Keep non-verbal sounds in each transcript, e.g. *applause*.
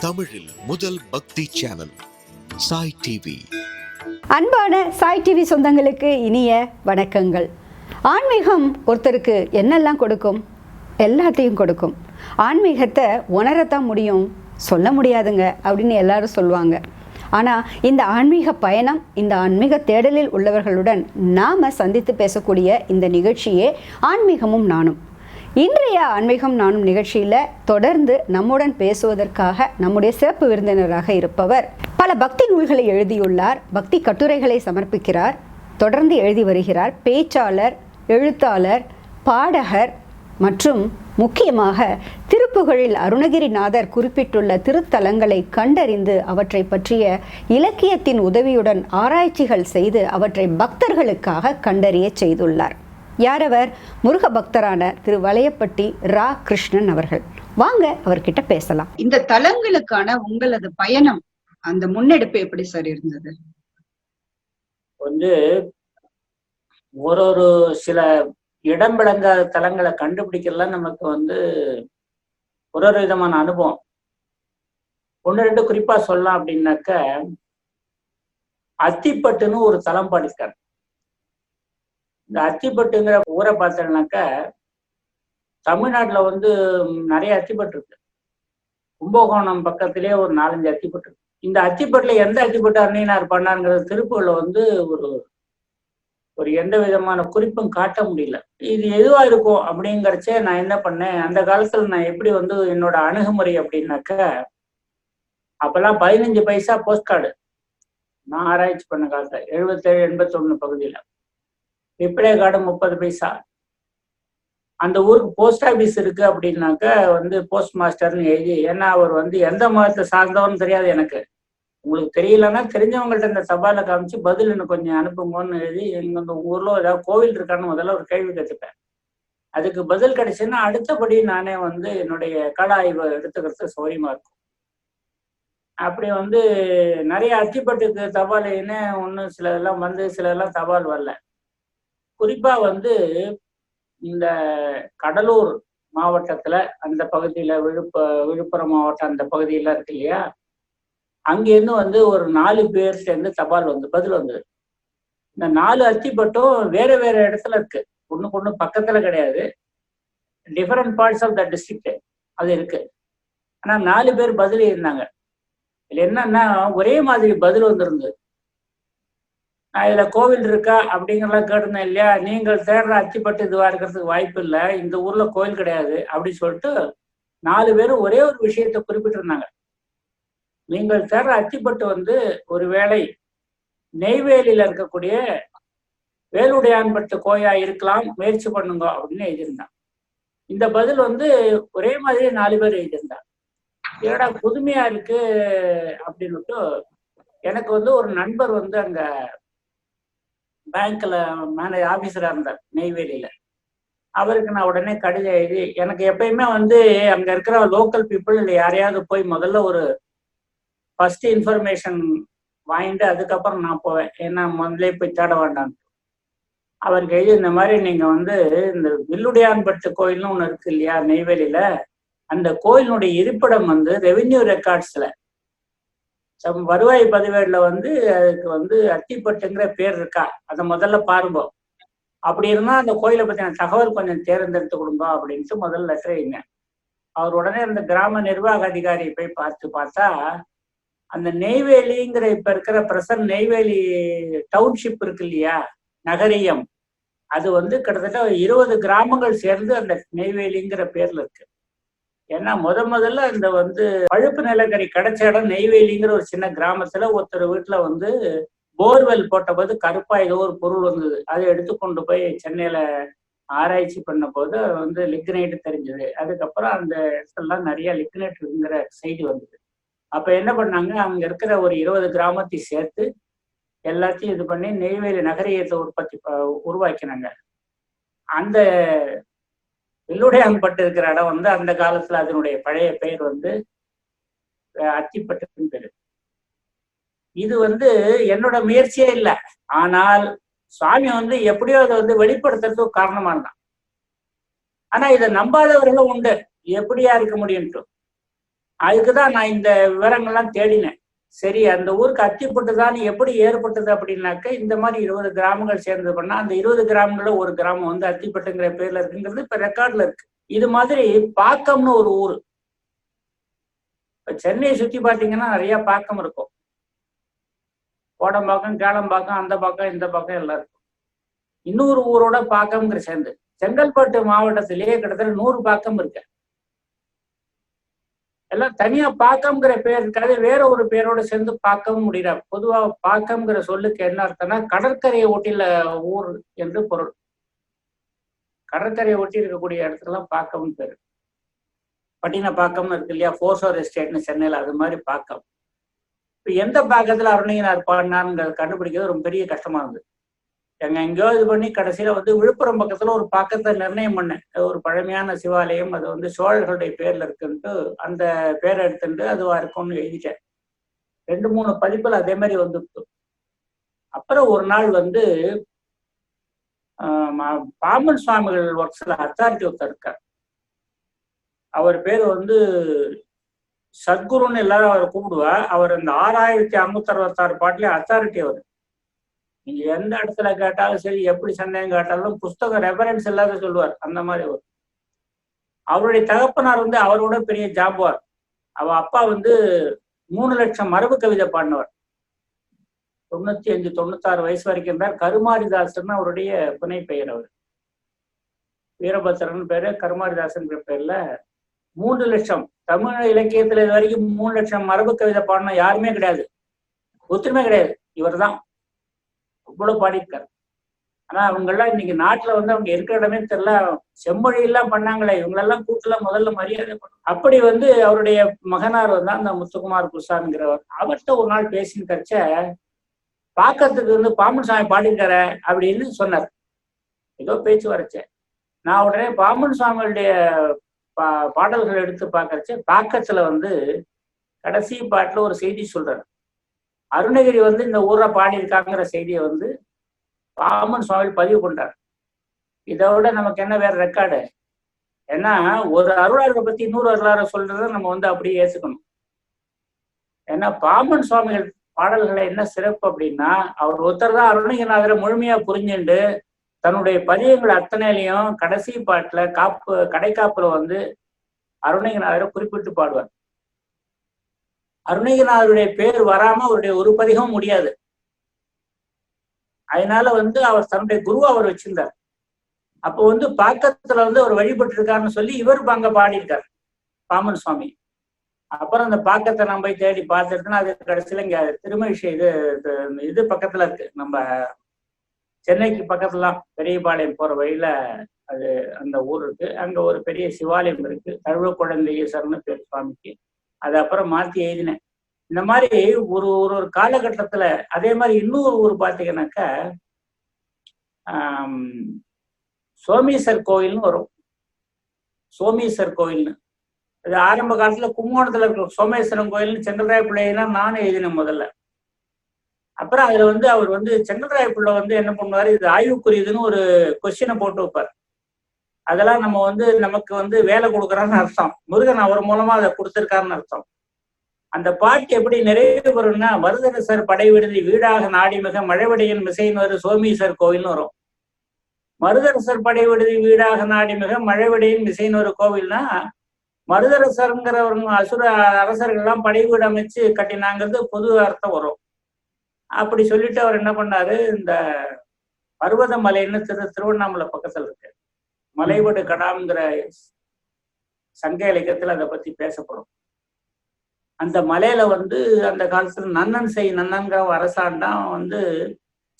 தமிழில் முதல் பக்தி சேனல் சாய் டிவி. அன்பான சாய் டிவி சொந்தங்களுக்கு இனிய வணக்கங்கள். ஆன்மீகம் ஒருத்தருக்கு என்னெல்லாம் கொடுக்கும்? எல்லாத்தையும் கொடுக்கும். ஆன்மீகத்தை உணரத்தான் முடியும் சொல்ல முடியாதுங்க அப்படின்னு எல்லாரும் சொல்லுவாங்க. ஆனால் இந்த ஆன்மீக பயணம் இந்த ஆன்மீக தேடலில் உள்ளவர்களுடன் நாம் சந்தித்து பேசக்கூடிய இந்த நிகழ்ச்சியே ஆன்மீகமும் நானும். இன்றைய ஆன்மீகம் நானும் நிகழ்ச்சியில் தொடர்ந்து நம்முடன் பேசுவதற்காக நம்முடைய சிறப்பு விருந்தினராக இருப்பவர். பல பக்தி நூல்களை எழுதியுள்ளார் பக்தி கட்டுரைகளை சமர்ப்பிக்கிறார் தொடர்ந்து எழுதி வருகிறார். பேச்சாளர் எழுத்தாளர் பாடகர் மற்றும் முக்கியமாக திருப்புகழில் அருணகிரிநாதர் குறிப்பிட்டுள்ள திருத்தலங்களை கண்டறிந்து அவற்றை பற்றிய இலக்கியத்தின் உதவியுடன் ஆராய்ச்சிகள் செய்து அவற்றை பக்தர்களுக்காக கண்டறிய செய்துள்ளார். யாரவர்? முருக பக்தரான திரு வலையப்பட்டி ரா கிருஷ்ணன் அவர்கள். வாங்க அவர்கிட்ட பேசலாம். இந்த தலங்களுக்கான உங்களது பயணம் அந்த முன்னெடுப்பு எப்படி சார் இருந்தது? வந்து ஒரு ஒரு சில இடம் விளங்காத தலங்களை கண்டுபிடிக்கலாம் நமக்கு வந்து ஒரு ஒரு விதமான அனுபவம். ஒன்று ரெண்டு குறிப்பா சொல்லலாம் அப்படின்னாக்க அத்திப்பட்டுன்னு ஒரு தலம் பாடியிருக்காரு. இந்த அத்திப்பட்டுங்கிற ஊரை பார்த்தோம்னாக்க தமிழ்நாட்டில் வந்து நிறைய அத்திப்பட்டு இருக்கு. கும்பகோணம் பக்கத்திலே ஒரு நாலஞ்சு அத்திப்பட்டு இருக்கு. இந்த அத்திப்பட்டுல எந்த அத்திப்பட்டு அன்னையினார் பண்ணாருங்கிறது திருப்பூரில் வந்து ஒரு ஒரு எந்த விதமான குறிப்பும் காட்ட முடியல. இது எதுவா இருக்கும் அப்படிங்கிறச்சே நான் என்ன பண்ணேன் அந்த காலத்துல நான் எப்படி வந்து என்னோட அணுகுமுறை அப்படின்னாக்க அப்பெல்லாம் பதினஞ்சு பைசா போஸ்ட் கார்டு நான் ஆராய்ச்சி பண்ண காலத்துல எழுபத்தேழு எண்பத்தொன்னு பகுதியில. ரிப்ளே கார்டு முப்பது பைசா. அந்த ஊருக்கு போஸ்ட் ஆபீஸ் இருக்கு அப்படின்னாக்க வந்து போஸ்ட் மாஸ்டர்னு எழுதி ஏன்னா அவர் வந்து எந்த மதத்தை சார்ந்தவன்னு தெரியாது எனக்கு. உங்களுக்கு தெரியலன்னா தெரிஞ்சவங்கள்ட்ட இந்த தபால காமிச்சு பதில் எனக்கு கொஞ்சம் அனுப்புங்கன்னு எழுதி எங்க இந்த ஊர்ல ஏதாவது கோவில் இருக்கான்னு முதல்ல ஒரு கேள்வி கத்துப்பேன். அதுக்கு பதில் கிடைச்சுன்னா அடுத்தபடி நானே வந்து என்னுடைய கள ஆய்வை எடுத்துக்கிறது சௌரியமா இருக்கும். அப்படி வந்து நிறைய அத்திப்பட்டுக்கு தபால் என்ன ஒன்று சிலதெல்லாம் வந்து சிலதெல்லாம் தபால் வரல. குறிப்பா வந்து இந்த கடலூர் மாவட்டத்துல அந்த பகுதியில விழுப்ப விழுப்புரம் மாவட்டம் அந்த பகுதியில இருக்கு இல்லையா? அங்கேருந்து வந்து ஒரு நாலு பேர் சேர்ந்து தபால் வந்து பதில் வந்தது. இந்த நாலு அத்திப்பட்டும் வேற வேற இடத்துல இருக்கு. ஒண்ணுக்கு ஒண்ணு பக்கத்துல கிடையாது. Different parts of the district அது இருக்கு. ஆனா நாலு பேர் பதில் இருந்தாங்க. இதுல என்னன்னா ஒரே மாதிரி பதில் வந்திருந்தது. இதுல கோவில் இருக்கா அப்படிங்கறதெல்லாம் கேட்டிருந்தேன் இல்லையா? நீங்கள் தேடுற அத்திப்பட்டு இதுவா இருக்கிறதுக்கு வாய்ப்பு இல்லை. இந்த ஊர்ல கோயில் கிடையாது அப்படின்னு சொல்லிட்டு நாலு பேரும் ஒரே ஒரு விஷயத்த குறிப்பிட்டிருந்தாங்க. நீங்கள் தேடுற அத்திப்பட்டு வந்து ஒருவேளை நெய்வேலியில இருக்கக்கூடிய வேலுடையான்பட்டு கோயா இருக்கலாம் முயற்சி பண்ணுங்க அப்படின்னு எழுதியிருந்தான் இந்த பதில் வந்து ஒரே மாதிரி நாலு பேர் எழுதியிருந்தான் ஏடா புதுமையா இருக்கு அப்படின்னுட்டு எனக்கு வந்து ஒரு நண்பர் வந்து அங்க பேங்க்ல மேனேஜ் ஆபீசரா இருந்தார் நெய்வேலியில. அவருக்கு நான் உடனே கடிதம் எழுதி எனக்கு எப்பயுமே வந்து அங்க இருக்கிற லோக்கல் பீப்புள் இல்லை யாரையாவது போய் முதல்ல ஒரு ஃபர்ஸ்ட் இன்ஃபர்மேஷன் வாங்கிட்டு அதுக்கப்புறம் நான் போவேன். ஏன்னா முதல்ல போய் தேட வேண்டாம். அவருக்கு எழுதி இந்த மாதிரி நீங்க வந்து இந்த வில்லுடையான்பட்டு கோயில்னு ஒன்று இருக்கு இல்லையா நெய்வேலியில? அந்த கோயிலினுடைய இருப்பிடம் வந்து ரெவென்யூ ரெக்கார்ட்ஸ்ல சம் வருவாய் பதிவேடுல வந்து அதுக்கு வந்து அத்திப்பட்டுங்கிற பேர் இருக்கா? அதை முதல்ல பாருங்க. அப்படி இருந்தால் அந்த கோயிலை பத்தின தகவல் கொஞ்சம் தேர்ந்தெடுத்து கொடுங்க அப்படின்ட்டு முதல்ல லெட்டர் எழுங்க அவர் உடனே அந்த கிராம நிர்வாக அதிகாரியை போய் பார்த்து பார்த்தா அந்த நெய்வேலிங்கிற இப்ப இருக்கிற பிரசன்ட் நெய்வேலி டவுன்ஷிப் இருக்கு இல்லையா? நகரியம். அது வந்து கிட்டத்தட்ட இருபது கிராமங்கள் சேர்ந்து அந்த நெய்வேலிங்கிற பேர்ல இருக்கு. ஏன்னா முத முதல்ல இந்த வந்து பழுப்பு நிலக்கரி கிடைச்ச இடம் நெய்வேலிங்கிற ஒரு சின்ன கிராமத்துல ஒருத்தர் வீட்டுல வந்து போர்வெல் போட்டபோது கருப்பா ஏதோ ஒரு பொருள் வந்தது. அதை எடுத்து கொண்டு போய் சென்னையில ஆராய்ச்சி பண்ண போது வந்து லிக்னைட் தெரிஞ்சது. அதுக்கப்புறம் அந்த இடத்துலலாம் நிறைய லிக்னைட் இருக்குங்கிற செய்தி வந்தது. அப்ப என்ன பண்ணாங்க? அங்க இருக்கிற ஒரு இருபது கிராமத்தை சேர்த்து எல்லாத்தையும் இது பண்ணி நெய்வேலி நகரியத்தை உற்பத்தி உருவாக்கினாங்க. அந்த வெள்ளுடையாம்பட்டு இருக்கிற இடம் வந்து அந்த காலத்துல அதனுடைய பழைய பெயர் வந்து அத்திப்பட்டுன்னு பேரு இது வந்து என்னோட முயற்சியே இல்லை. ஆனால் சுவாமி வந்து எப்படியோ அதை வந்து வெளிப்படுத்துறதுக்கு காரணமா இருந்தான் ஆனா இதை நம்பாதவர்களும் உண்டு. எப்படியா இருக்க முடியும்ட்டு அதுக்குதான் நான் இந்த விவரங்கள்லாம் தேடினேன். சரி அந்த ஊருக்கு அத்திப்பட்டு தான் எப்படி ஏற்பட்டது அப்படின்னாக்க இந்த மாதிரி இருபது கிராமங்கள் சேர்ந்து பண்ணா அந்த இருபது கிராமங்கள ஒரு கிராமம் வந்து அத்திப்பட்டுங்கிற பேர்ல இருக்குங்கிறது இப்ப ரெக்கார்ட்ல இருக்கு. இது மாதிரி பாக்கம்னு ஒரு ஊர். இப்ப சென்னையை சுத்தி பாத்தீங்கன்னா நிறைய பாக்கம் இருக்கும். கோடம்பாக்கம் கேளம்பாக்கம் அந்த பக்கம் இந்த பக்கம் எல்லாம் இருக்கும். இன்னொரு ஊரோட பாக்கம்ங்கிற சேர்ந்து. செங்கல்பட்டு மாவட்டத்திலேயே கிட்டத்தட்ட நூறு பாக்கம் இருக்கு. எல்லாம் தனியா பாக்கம்ங்கிற பேர் இருக்காது வேற ஒரு பேரோட சேர்ந்து பார்க்கவும் முடியல. பொதுவா பாக்கம்ங்கிற சொல்லுக்கு என்ன அர்த்தம்னா கடற்கரையை ஒட்டில ஊர் என்று பொருள். கடற்கரையை ஒட்டி இருக்கக்கூடிய இடத்துலலாம் பாக்கம்னு பேரு. பாக்கம் இருக்கு இல்லையா? ஃபோர்சோர் எஸ்டேட்னு சென்னையில அது மாதிரி பாக்கம் இப்போ எந்த பாக்கத்துல அருணகிரினார் பாடினாருங்கிறத கண்டுபிடிக்கிறது ரொம்ப பெரிய கஷ்டமா இருந்தது. எங்க எங்கேயோ இது பண்ணி கடைசியில வந்து விழுப்புரம் பக்கத்துல ஒரு பக்கத்தை நிர்ணயம் பண்ணேன். ஒரு பழமையான சிவாலயம். அது வந்து சோழர்களுடைய பேர்ல இருக்குன்ட்டு அந்த பேரை எடுத்துட்டு அதுவா இருக்கும்னு எழுதிட்டேன். ரெண்டு மூணு பதிப்புல அதே மாதிரி வந்துருக்கு அப்புறம் ஒரு நாள் வந்து ஆஹ் பாம்பன் சுவாமிகள் ஒர்க்ஸ்ல அத்தாரிட்டி ஒருத்தர் இருக்கார். அவர் பேர் வந்து சத்குருன்னு எல்லாரும் அவரை கூப்பிடுவா. அவர் அந்த ஆறாயிரத்தி ஐம்பத்தி அறுபத்தாறு பாட்டுலயும் அத்தாரிட்டி அவர். நீங்க எந்த இடத்துல கேட்டாலும் சரி எப்படி சந்தேகம் கேட்டாலும் புஸ்தகம் ரெஃபரன்ஸ் இல்லாத சொல்லுவார். அந்த மாதிரி ஒரு அவருடைய தகப்பனார் வந்து அவரோட பெரிய ஜாபுவார் அவ அப்பா வந்து மூணு லட்சம் மரபு கவிதை பாடினவர். தொண்ணூத்தி அஞ்சு தொண்ணூத்தாறு வயசு வரைக்கும் இருந்தார் கருமாரிதாசன் அவருடைய புனை பெயர் அவர். வீரபத்திரன் பேரு கருமாரிதாசன் பேர்ல மூன்று லட்சம். தமிழ் இலக்கியத்துல இது வரைக்கும் மூணு லட்சம் மரபு கவிதை பாடின யாருமே கிடையாது. ஒத்துமே கிடையாது. இவர்தான். அவ்வளவு பாடியிருக்காரு. ஆனா அவங்க எல்லாம் இன்னைக்கு நாட்டுல வந்து அவங்க இருக்கிற இடமே தெரியல. செம்மொழி எல்லாம் பண்ணாங்களே. இவங்களெல்லாம் கூட்டுல முதல்ல மரியாதை பண்ணும் அப்படி வந்து அவருடைய மகனார் வந்து அந்த முத்துக்குமார் குசாமிங்கிறவர் அவர்கிட்ட ஒரு நாள் பேசின்னு கரிச்ச பாக்கத்துக்கு வந்து பாம்பன் சாமி பாடியிருக்காரு அப்படின்னு சொன்னார். ஏதோ பேச்சு வரைச்ச. நான் உடனே பாம்பன் சுவாமிகளுடைய பா பாடல்கள் எடுத்து பார்க்கறச்ச பாக்கத்துல வந்து கடைசி பாட்டுல ஒரு செய்தி சொல்றாரு. அருணகிரி வந்து இந்த ஊரை பாடியிருக்காங்கிற செய்தியை வந்து பாமன் சுவாமி பதிவு பண்றார். இதை விட நமக்கு என்ன வேற ரெக்கார்டு ஏன்னா ஒரு அருளாளரை பத்தி இன்னொரு அருளாளரை சொல்றதை நம்ம வந்து அப்படியே ஏத்துக்கணும். ஏன்னா பாமன் சுவாமிகள் பாடல்களை என்ன சிறப்பு அப்படின்னா அவர் ஒருத்தர் தான் அருணகிரிநாதரை முழுமையா புரிஞ்சுண்டு தன்னுடைய பதியங்கள் அத்தனையிலையும் கடைசி பாட்டுல காப்பு கடைக்காப்புல வந்து அருணகிரிநாதரை குறிப்பிட்டு பாடுவார். அருணகிரிநாதருடைய பேர் வராம அவருடைய ஒரு பதிகம் முடியாது. அதனால வந்து அவர் தன்னுடைய குரு அவர் வச்சிருந்தார். அப்போ வந்து பாக்கத்துல வந்து அவர் வழிபட்டு இருக்காருன்னு சொல்லி இவர் அங்க பாடியிருக்கார் பாமன் சுவாமி. அப்புறம் அந்த பாக்கத்தை நம்ம போய் தேடி பார்த்துருக்குன்னா அது கடைசியில இங்க திருமழிசை இது இது- பக்கத்துல இருக்கு. நம்ம சென்னைக்கு பக்கத்துலாம் பெரியபாளையம் போற வழியில அது அந்த ஊர் இருக்கு. அங்க ஒரு பெரிய சிவாலயம் இருக்கு. தழுவ குழந்தை ஈஸ்வரன்னு பேர் சுவாமிக்கு. அது அப்புறம் மாத்தி எழுதினேன். இந்த மாதிரி ஒரு ஒரு ஒரு காலகட்டத்துல அதே மாதிரி இன்னொரு ஊர் பார்த்தீங்கன்னாக்கா சோமேஸ்வர் கோயில்னு வரும். சோமேஸ்வர் கோயில்னு. இது ஆரம்ப காலத்துல கும்போணத்துல இருக்கிற சோமேஸ்வரன் கோயில்னு செங்கல்ராய பிள்ளைன்னா நானும் எழுதினேன் முதல்ல. அப்புறம் அதுல வந்து அவர் வந்து செங்கல்ராய பிள்ளை வந்து என்ன பண்ணுவாரு இது ஆய்வுக்குரியதுன்னு ஒரு கொஸ்டினை போட்டு வைப்பார். அதெல்லாம் நம்ம வந்து நமக்கு வந்து வேலை கொடுக்குறான்னு அர்த்தம். முருகன் அவர் மூலமா அதை கொடுத்துருக்காருன்னு அர்த்தம். அந்த பாட்டு எப்படி நிறைவு பெறும்னா மருதரசர் படை விடுதி வீடாக நாடி மிக மழைவடையின் மிசைன்னு சோமீசர் கோவில்னு வரும். மருதரசர் படை விடுதி வீடாக நாடி மிக மழைவடையின் மிசைன்னு ஒரு கோவில்னா மருதரசருங்கிறவங்க அசுர அரசர்கள்லாம் படை வீடு அமைச்சு கட்டினாங்கிறது பொது அர்த்தம் வரும். அப்படி சொல்லிட்டு அவர் என்ன பண்ணாரு? இந்த பர்வத மலைன்னு திரு திருவண்ணாமலை பக்கத்துல இருக்கு. மலைவடு கடாங்கிற சங்க இலக்கியத்துல அதை பத்தி பேசப்படும். அந்த மலையில வந்து அந்த காலத்துல நன்னன் செய் நன்னன்கிற அரசாண்டான் வந்து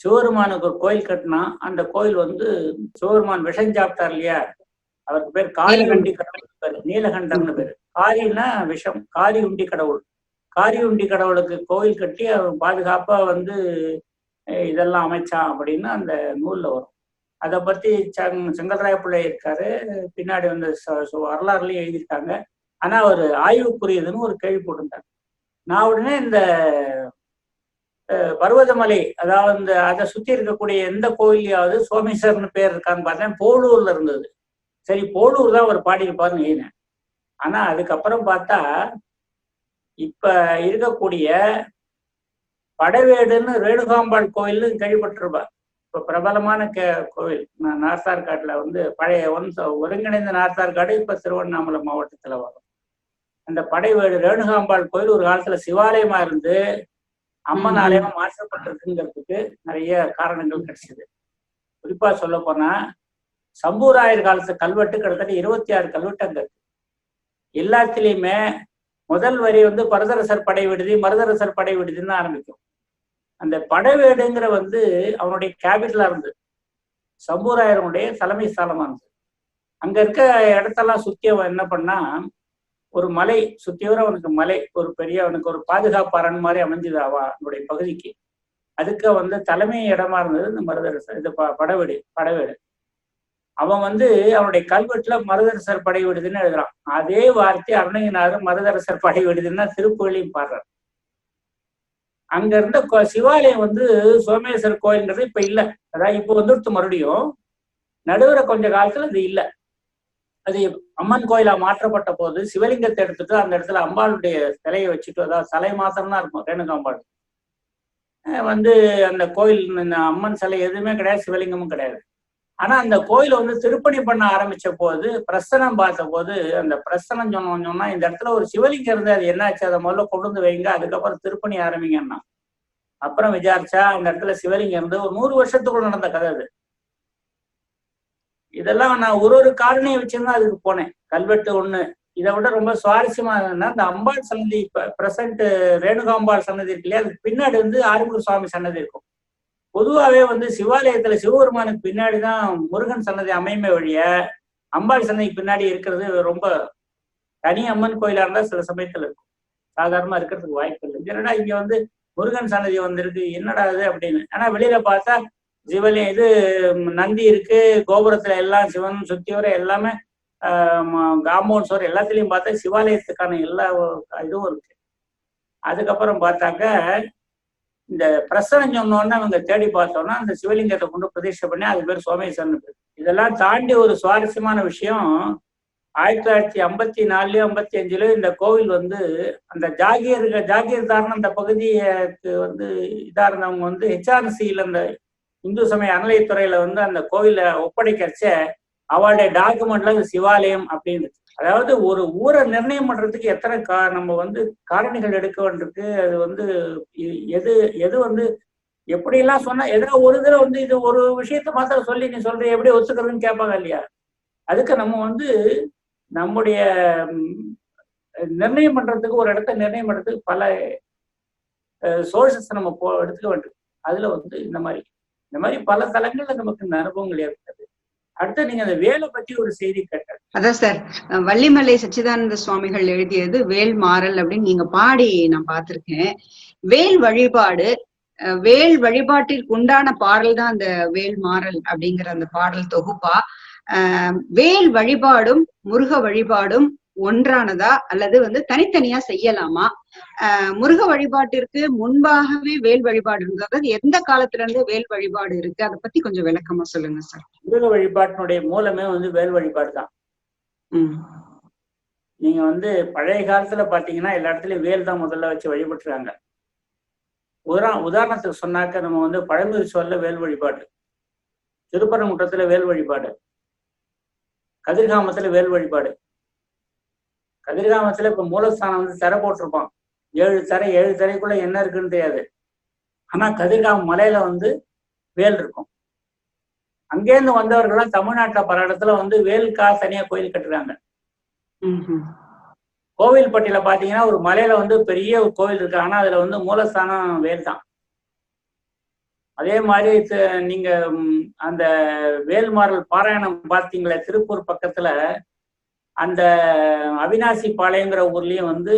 சிவருமானுக்கு ஒரு கோயில் கட்டினான் அந்த கோயில் வந்து சிவருமான் விஷம் சாப்பிட்டார் இல்லையா? அவருக்கு பேர் காரி உண்டி கடவுள் பேரு. நீலகண்டர்னு பேரு. காரின்னா விஷம் காரி உண்டி கடவுள். காரி உண்டி கடவுளுக்கு கோயில் கட்டி அவன் பாதுகாப்பா வந்து இதெல்லாம் அமைச்சான் அப்படின்னு அந்த நூல்ல வரும். அதை பத்தி சங் செங்கல்ராய பிள்ளை இருக்காரு. பின்னாடி வந்து ச- சு- எழுதியிருக்காங்க. ஆனா அவர் ஆய்வுக்குரியதுன்னு ஒரு கேள்வி போட்டிருந்தாங்க. நான் உடனே இந்த பர்வதமலை அதாவது இந்த அதை சுத்தி இருக்கக்கூடிய எந்த கோயிலையாவது சோமேஸ்வரன் பேர் இருக்கான்னு பார்த்தேன். போலூர்ல இருந்தது. சரி போலூர் தான் அவர் பாடியிருப்பாருன்னு எழுதினேன் ஆனா அதுக்கப்புறம் பார்த்தா இப்ப இருக்கக்கூடிய படவேடுன்னு ரேணுகாம்பாள் கோயில்னு கேள்விப்பட்டிருப்பார் இப்ப பிரபலமான கே கோவில் நா- நார்த்தார்காட்டுல வந்து பழைய ஒன்ஸ் ஒருங்கிணைந்த நார்த்தார்காடு இப்ப திருவண்ணாமலை மாவட்டத்துல வரும். அந்த படைவேடு ரேணுகாம்பாள் கோயில் ஒரு காலத்துல சிவாலயமா இருந்து அம்மன். ஆலயமா மாற்றப்பட்டிருக்குங்கிறதுக்கு நிறைய காரணங்கள் கிடைச்சது. குறிப்பா சொல்ல போனா சம்பூராயர் காலத்து கல்வெட்டு கிட்டத்தட்ட இருபத்தி ஆறு கல்வெட்டு அங்க இருக்கு எல்லாத்துலயுமே முதல் வரி வந்து பரதரசர் படை விடுதி மருதரசர் படை விடுதின்னு தான் ஆரம்பிக்கும். அந்த படைவேடுங்கிற வந்து அவனுடைய கேபிட்டலா இருந்தது. சம்பூராயருடைய தலைமை ஸ்தலமா இருந்தது. அங்க இருக்க இடத்தெல்லாம் சுத்தி அவன் என்ன பண்ணா ஒரு மலை சுத்தியோர அவனுக்கு மலை ஒரு பெரிய அவனுக்கு ஒரு பாதுகாப்பு அரண் மாதிரி அமைஞ்சது அவனுடைய பகுதிக்கு. அதுக்கு வந்து தலைமை இடமா இருந்தது இந்த மருதரசர் இந்த ப- படவேடு படவேடு. அவன் வந்து அவனுடைய கல்வெட்டுல மருதரசர் படை விடுதுன்னு எழுதுறான். அதே வார்த்தை அருணகிரிநாதர் மருதரசர் படை விடுதுன்னா திருப்புகழையும் பாடுறான் அங்க இருந்த சிவாலயம் வந்து சோமேஸ்வரர் கோயில்ங்கிறது இப்ப இல்ல. அதாவது இப்ப வந்துடுத்து மறுபடியும் நடுவுற கொஞ்ச காலத்துல அது இல்ல. அது அம்மன் கோயிலா மாற்றப்பட்ட போது சிவலிங்கத்தை எடுத்துட்டு அந்த இடத்துல அம்பாளுடைய சிலையை வச்சுட்டு அதாவது சிலை மாத்திரம்தான் இருக்கும் ரேணுகாம்பாள். வந்து அந்த கோயில் இந்த அம்மன் சிலை எதுவுமே கிடையாது சிவலிங்கமும் கிடையாது. ஆனா அந்த கோயில வந்து திருப்பணி பண்ண ஆரம்பிச்ச போது பிரசனம் பார்த்த போது அந்த பிரசனம் சொன்னோம் சொன்னா இந்த இடத்துல ஒரு சிவலிங்கம் இருந்து அது என்னாச்சு? அதை முதல்ல கொண்டு வந்து வைங்க அதுக்கப்புறம் திருப்பணி ஆரம்பிங்கன்னா அப்புறம் விசாரிச்சா அந்த இடத்துல சிவலிங்கம் இருந்து ஒரு நூறு வருஷத்துக்குள்ள நடந்த கதை அது. இதெல்லாம் நான் ஒரு ஒரு காரணியை வச்சிருந்தா அதுக்கு போனேன். கல்வெட்டு ஒண்ணு. இதை விட ரொம்ப சுவாரஸ்யமா என்னன்னா இந்த அம்பாள் சன்னதி இப்ப பிரசன்ட் ரேணுகாம்பாள் சன்னதி இருக்கு இல்லையா? அதுக்கு பின்னாடி வந்து ஆறுமுக சுவாமி சன்னதி இருக்கும். பொதுவாகவே வந்து சிவாலயத்துல சிவபெருமானுக்கு பின்னாடி தான் முருகன் சன்னதி அமையுமே வழிய அம்பாள் சன்னதிக்கு பின்னாடி இருக்கிறது ரொம்ப தனி அம்மன் கோயிலா இருந்தா சில சமயத்துல இருக்கும். சாதாரணமா இருக்கிறதுக்கு வாய்ப்பு இல்லை. என்னடா இங்க வந்து முருகன் சன்னதி வந்திருக்கு என்னடா இது அப்படின்னு. ஆனா வெளியில பார்த்தா சிவலியம் இது நந்தி இருக்கு கோபுரத்துல எல்லாம் சிவன் சுத்தியோர எல்லாமே காம்பவுண்ட் சோர் எல்லாத்துலயும் பார்த்தா சிவாலயத்துக்கான எல்லா இதுவும் இருக்கு. அதுக்கப்புறம் பார்த்தாக்க இந்த பிரசனம் சொன்னோன்னு அவங்க தேடி பார்த்தோம்னா அந்த சிவலிங்கத்தை கொண்டு பிரதிஷ்டை பண்ணி அது பேர் சோமேஸ்வரன் பேர். இதெல்லாம் தாண்டி ஒரு சுவாரஸ்யமான விஷயம். ஆயிரத்தி தொள்ளாயிரத்தி ஐம்பத்தி நாலுலயோ ஐம்பத்தி அஞ்சுலயோ இந்த கோவில் வந்து அந்த ஜாகீர் ஜாகீர்தார்னு அந்த பகுதிக்கு வந்து இதா இருந்தவங்க வந்து ஹெச்ஆர்சியில் அந்த இந்து சமய அறநிலையத்துறையில வந்து அந்த கோவிலை ஒப்படைக்கிறச்ச அவளுடைய டாக்குமெண்ட்ல அது சிவாலயம் அப்படின்னு அதாவது ஒரு ஊரை நிர்ணயம் பண்றதுக்கு எத்தனை கா நம்ம வந்து காரணிகள் எடுக்க வேண்டியிருக்கு அது வந்து எது எது வந்து எப்படிலாம் சொன்னா ஏதோ ஒரு தடவை வந்து இது ஒரு விஷயத்த மாத்திரம் சொல்லி நீ சொல்ற எப்படி ஒத்துக்கிறதுன்னு கேட்பாங்க இல்லையா? அதுக்கு நம்ம வந்து நம்முடைய நிர்ணயம் பண்றதுக்கு ஒரு இடத்த நிர்ணயம் பண்றதுக்கு பல சோர்சஸ் நம்ம போ எடுத்துக்க வேண்டும். அதுல வந்து இந்த மாதிரி இந்த மாதிரி பல தலங்கள்ல நமக்கு இந்த அனுபவங்கள் ஏற்பட்டது. அடுத்து நீங்க அந்த வேலை பற்றி ஒரு செய்தி கேட்டது. அதான் சார் வள்ளிமலை சச்சிதானந்த சுவாமிகள் எழுதியது வேல் மாறல் அப்படின்னு நீங்க பாடி நான் பார்த்திருக்கேன். வேல் வழிபாடு வேல் வழிபாட்டிற்கு உண்டான பாடல் தான் அந்த வேல் மாறல் அப்படிங்கிற அந்த பாடல் தொகுப்பா. வேல் வழிபாடும் முருக வழிபாடும் ஒன்றானதா அல்லது வந்து தனித்தனியா செய்யலாமா? முருக வழிபாட்டிற்கு முன்பாகவே வேல் வழிபாடு இருந்தது. அதாவது எந்த காலத்துல இருந்து வேல் வழிபாடு இருக்கு. அதை பத்தி கொஞ்சம் விளக்கமா சொல்லுங்க சார். முருக வழிபாட்டினுடைய மூலமே வந்து வேல் வழிபாடு தான். நீங்க வந்து பழைய காலத்துல பாத்தீங்கன்னா எல்லா இடத்துலயும் வேல் தான் முதல்ல வச்சு வழிபட்டுறாங்க. உதா உதாரணத்துக்கு சொன்னாக்க நம்ம வந்து பழமுதிர் சொல்ல வேல் வழிபாடு திருப்பரங்குன்றத்துல வேல் வழிபாடு கதிர்காமத்துல வேல் வழிபாடு. கதிர்காமத்துல இப்ப மூலஸ்தானம் வந்து திரை போட்டிருப்பான். ஏழு தரை ஏழு தரைக்குள்ள என்ன இருக்குன்னு தெரியாது. ஆனா கதிர்காமம் மலையில வந்து வேல் இருக்கும். அங்கேருந்து வந்தவர்கள்லாம் தமிழ்நாட்டுல பல இடத்துல வந்து வேலுக்கா தனியா கோயில் கட்டுறாங்க. கோவில்பட்டியில பாத்தீங்கன்னா ஒரு மலையில வந்து பெரிய ஒரு கோவில் இருக்கு. ஆனா அதுல வந்து மூலஸ்தானம் வேல் தான். அதே மாதிரி நீங்க அந்த வேல்மாறல் பாராயணம் பார்த்தீங்களே திருப்பூர் பக்கத்துல அந்த அவினாசி பாளையங்கிற ஊர்லயும் வந்து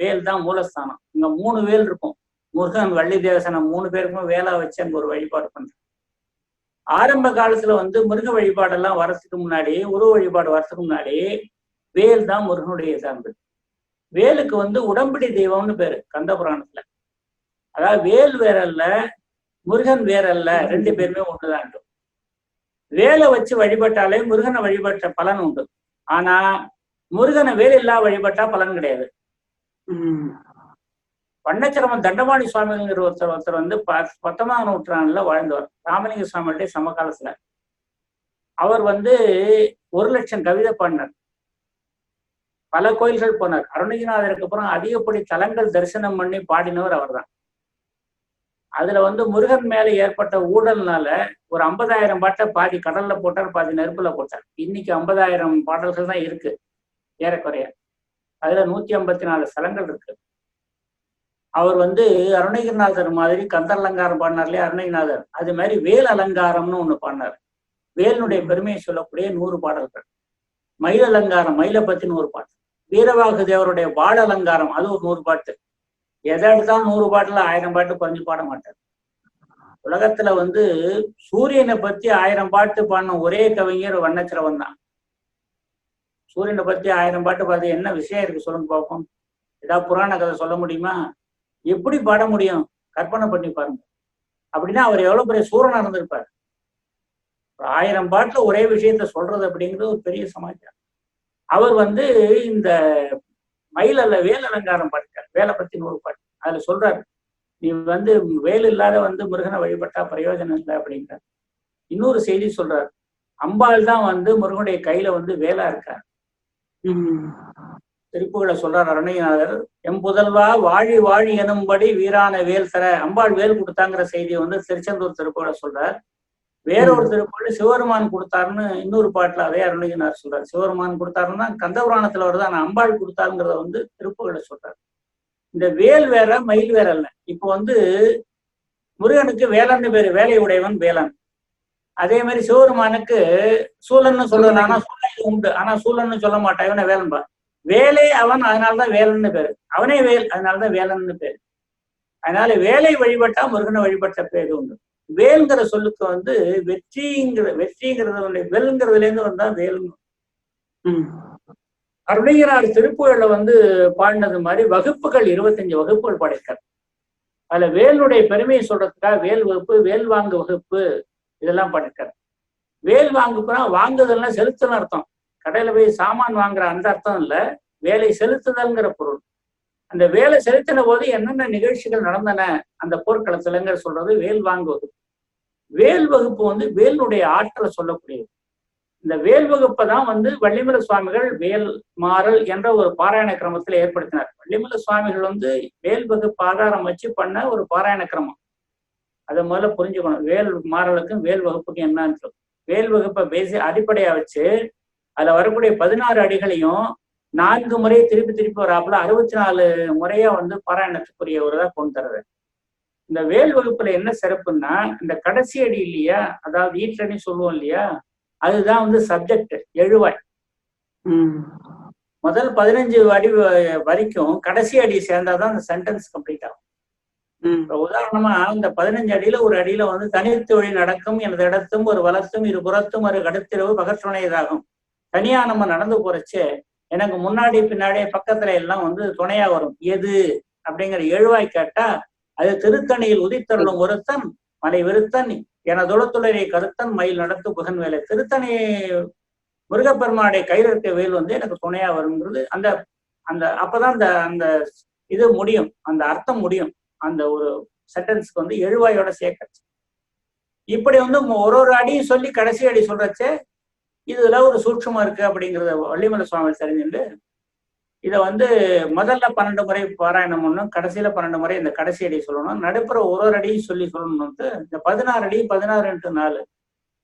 வேல் தான் மூலஸ்தானம். இங்க மூணு வேல் இருக்கும். முருகன் வள்ளி தேவசனம் மூணு பேருக்குமே வேலா வச்சு அங்க ஒரு வழிபாடு பண்றாங்க ஆரம்ப காலத்துல வந்து மிருக வழிபாடெல்லாம் வரதுக்கு முன்னாடி உருவ வழிபாடு வரதுக்கு முன்னாடி வேல் தான் முருகனுடைய சார்ந்தது வேலுக்கு வந்து உடம்பிடி தெய்வம்னு பேரு கந்த புராணத்துல. அதாவது வேல் வேற அல்ல முருகன் வேற அல்ல ரெண்டு பேருமே ஒண்ணுதான் வேலை வச்சு வழிபட்டாலே முருகனை வழிபட்ட பலன் உண்டு. ஆனா முருகனை வேல் இல்லா வழிபட்டா பலன் கிடையாது. உம் தண்டபாணி சுவாமிங்கிற ஒருத்தர் ஒருத்தர் வந்து ப- பத்தொன்பதாம் நூற்றாண்டுல வாழ்ந்தவர். ராமலிங்க சுவாமியுடைய சமகாலத்துல. அவர் வந்து ஒரு லட்சம் கவிதை பாடினார். பல கோயில்கள் போனார். அருணகிரிநாதருக்கு அப்புறம் அதிகப்படி தலங்கள் தரிசனம் பண்ணி பாடினவர் அவர்தான். அதுல வந்து முருகன் மேல ஏற்பட்ட ஊழல்னால ஒரு ஐம்பதாயிரம் பாட்டை பாதி கடல்ல போட்டார் பாதி நெருப்புல போட்டார். இன்னைக்கு ஐம்பதாயிரம் பாடல்கள் தான் இருக்கு. ஏறக்குறைய. அதுல நூத்தி ஐம்பத்தி நாலு ஸ்தலங்கள் இருக்கு. அவர் வந்து அருணகிரிநாதர் மாதிரி கந்தர் அலங்காரம் பாடினார் இல்லையா அருணகிரிநாதர். அது மாதிரி வேல் அலங்காரம்னு ஒண்ணு பண்ணார் வேலினுடைய பெருமையை சொல்லக்கூடிய நூறு பாடல்கள். மயில் அலங்காரம் மயிலை பத்தி நூறு பாட்டு. வீரவாகு தேவருடைய பாட அலங்காரம் அது ஒரு நூறு பாட்டு. எதை எடுத்தாலும் நூறு பாட்டுல ஆயிரம் பாட்டு குறைஞ்சு பாட மாட்டார். உலகத்துல வந்து சூரியனை பத்தி ஆயிரம் பாட்டு பாடின ஒரே கவிஞர் வண்ணச்சிரவன் தான். சூரியனை பத்தி ஆயிரம் பாட்டு பார்த்து என்ன விஷயம் இருக்கு சொல்லுங்க பார்ப்போம் ஏதாவது புராண கதை சொல்ல முடியுமா? எப்படி பாட முடியும்? கற்பனை பண்ணி பாருங்க. அப்படின்னா அவர் எவ்வளவு பெரிய சூரனா இருந்திருப்பார் ஆயிரம் பாட்டுல ஒரே விஷயத்த சொல்றது அப்படிங்கிறது ஒரு பெரிய சமாச்சாரம். அவர் வந்து இந்த மயில் அல்ல வேல் அலங்காரம் பாடிட்டார் வேலை பத்தி நூறு பாட்டு. அதுல சொல்றாரு நீ வந்து வேல் இல்லாத வந்து முருகனை வழிபட்டா பிரயோஜனம் இல்லை அப்படிங்கிறார் இன்னொரு செய்தி சொல்றாரு அம்பாள் தான் வந்து முருகனுடைய கையில வந்து வேலா இருக்கார். திருப்புகளை சொல்றார் அருணகிரிநாதர் எம் புதல்வா வாழி வாழி எனும்படி வீரான வேல் தர அம்பாள் வேல் கொடுத்தாங்கிற செய்தியை வந்து திருச்செந்தூர் திருப்புகளை சொல்றார். வேறொரு திருப்புகள் சிவருமான் கொடுத்தாருன்னு இன்னொரு பாட்டுல அதே அருணகிரிநாதர் சொல்றார். சிவருமான் கொடுத்தாருன்னா கந்தபுராணத்துல வருது ஆனா அம்பாள் கொடுத்தாருங்கிறத வந்து திருப்புகளை சொல்றார். இந்த வேல் வேற மயில் வேற அல்ல இப்போ வந்து முருகனுக்கு வேலன்னு பேரு வேலை உடையவன் வேலன். அதே மாதிரி சிவருமானுக்கு சூழன்னு சொல்றது ஆனா சூழல் உண்டு. ஆனா சூழன்னு சொல்ல மாட்டான் இவனை வேலன்பா வேலை அவன் அதனாலதான் வேலன்னு பேரு. அவனே வேல் அதனாலதான் வேலன்னு பேரு. அதனால வேலை வழிபட்டா முருகனை வழிபட்ட பேரு உண்டு? வேல்ங்கிற சொல்லுக்கு வந்து வெற்றிங்கிற வெற்றிங்கிறது வெல்ங்கிறதுல இருந்து வந்தா வேல். உம் அருணகிரார் திருப்புகழ்ல வந்து பாடினது மாதிரி வகுப்புகள் இருபத்தஞ்சு வகுப்புகள் பாடியிருக்கார். அதுல வேலுடைய பெருமையை சொல்றதுக்காக வேல் வகுப்பு வேல் வாங்கு வகுப்பு இதெல்லாம் பண்ணிருக்காரு வேல் வாங்குப்புனா வாங்குதல்னா செலுத்தல் அர்த்தம். கடையில போய் சாமான் வாங்குற அந்த அர்த்தம் இல்ல. வேலை செலுத்துதல்ங்கிற பொருள். அந்த வேலை செலுத்தின போது என்னென்ன நிகழ்ச்சிகள் நடந்தன? அந்த போர்க்களத்துலங்கிற சொல்றது வேல் வாங்குவது. வேல் வகுப்பு வந்து வேலுடைய ஆற்றலை சொல்லக்கூடியது. இந்த வேல் வகுப்பை தான் வந்து வள்ளிமல சுவாமிகள் வேல் மாறல் என்ற ஒரு பாராயண கிரமத்துல ஏற்படுத்தினார். வள்ளிமல சுவாமிகள் வந்து வேல் வகுப்பு ஆதாரம் வச்சு பண்ண ஒரு பாராயண கிரமம். அதை முதல்ல புரிஞ்சுக்கணும். வேல் மாறலுக்கும் வேல் வகுப்புக்கும் என்னன்னு வேல் வகுப்பை பேசி அடிப்படையா வச்சு அதுல வரக்கூடிய பதினாறு அடிகளையும் நான்கு முறை திருப்பி திருப்பி வராப்புல அறுபத்தி நாலு முறையா வந்து பாராயணத்துக்குரியவரதா கொண்டு தர்றது இந்த வேல் வகுப்புல என்ன சிறப்புன்னா இந்த கடைசி அடி இல்லையா? அதாவது ஈற்றடி சொல்லுவோம் இல்லையா? அதுதான் வந்து சப்ஜெக்ட் எழுவாய். உம் முதல் பதினஞ்சு அடி வரைக்கும் கடைசி அடி சேர்ந்தாதான் அந்த சென்டென்ஸ் கம்ப்ளீட் ஆகும். உதாரணமா இந்த பதினஞ்சு அடியில ஒரு அடியில வந்து தனித்து வழி நடக்கும் எனது இடத்தும் ஒரு வலத்தும் இரு புறத்தும் ஒரு கடுத்திரவு பகற்றுணையதாகும் தனியா நம்ம நடந்து போறச்சே எனக்கு முன்னாடி பின்னாடி பக்கத்துல எல்லாம் வந்து துணையா வரும். எது? அப்படிங்கிற எழுவாய் கேட்டா அது திருத்தணியில் உதித்தருளும் ஒருத்தன் மலை விருத்தன் எனதொழுத்துளரை கருத்தன் மயில் நடத்து புகன் வேலை. திருத்தணி முருகப்பெருமானுடைய கையில் இருக்க வேல் வந்து எனக்கு துணையா வருங்கிறது அந்த அந்த அப்பதான் அந்த அந்த இது முடியும். அந்த அர்த்தம் முடியும். அந்த ஒரு சென்டென்ஸ்க்கு வந்து எழுவாயோட சேர்க்கச்சு இப்படி வந்து ஒரு ஒரு அடியும் சொல்லி கடைசி அடி சொல்றச்சே இதுல ஒரு சூட்சமா இருக்கு அப்படிங்கிறத வள்ளிமலை சுவாமி தெரிஞ்சுட்டு இதை வந்து முதல்ல பன்னெண்டு முறை பாராயணம் பண்ணணும் கடைசியில பன்னெண்டு முறை இந்த கடைசி அடி சொல்லணும் நடுப்புற ஒரு ஒரு அடியும் சொல்லி சொல்லணும்ட்டு இந்த பதினாறு அடி பதினாறு இன்ட்டு நாலு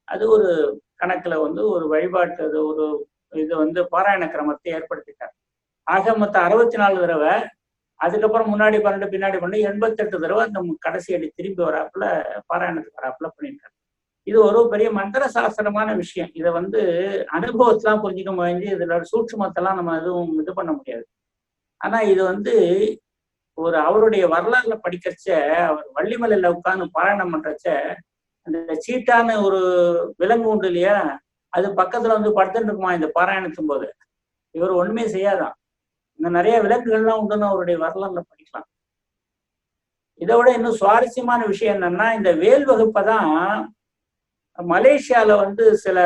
அது ஒரு கணக்குல வந்து ஒரு வழிபாட்டு அது ஒரு இது வந்து பாராயண கிரமத்தை ஏற்படுத்திட்டார். ஆக மொத்தம் அறுபத்தி நாலு தடவை அதுக்கப்புறம் முன்னாடி பன்னெண்டு பின்னாடி பண்ணி எண்பத்தெட்டு தடவை அந்த கடைசி அடி திரும்பி வராப்புல பாராயணத்துக்கு வராப்புல பண்ணியிருக்காரு இது ஒரு பெரிய மந்திர சாஸ்திரமான விஷயம். இதை வந்து அனுபவத்தெல்லாம் புரிஞ்சுக்க முடிஞ்சு இதுல சூட்சுமத்தெல்லாம் நம்ம எதுவும் இது பண்ண முடியாது. ஆனா இது வந்து ஒரு அவருடைய வரலாறுல படிக்கிறச்ச அவர் வள்ளிமலையில உட்காந்து பாராயணம் பண்றச்ச அந்த சீட்டான ஒரு விலங்கு உண்டு இல்லையா? அது பக்கத்துல வந்து படுத்துட்டு இருக்குமா இந்த பாராயணத்தும் போது? இவர் ஒண்ணுமே செய்யாதான். இன்னும் நிறைய விளக்குகள்லாம் உண்டுன்னு அவருடைய வரலாறுல படிக்கலாம். இதை விட இன்னும் சுவாரஸ்யமான விஷயம் என்னன்னா இந்த வேல் வகுப்பை தான் மலேசியால வந்து சில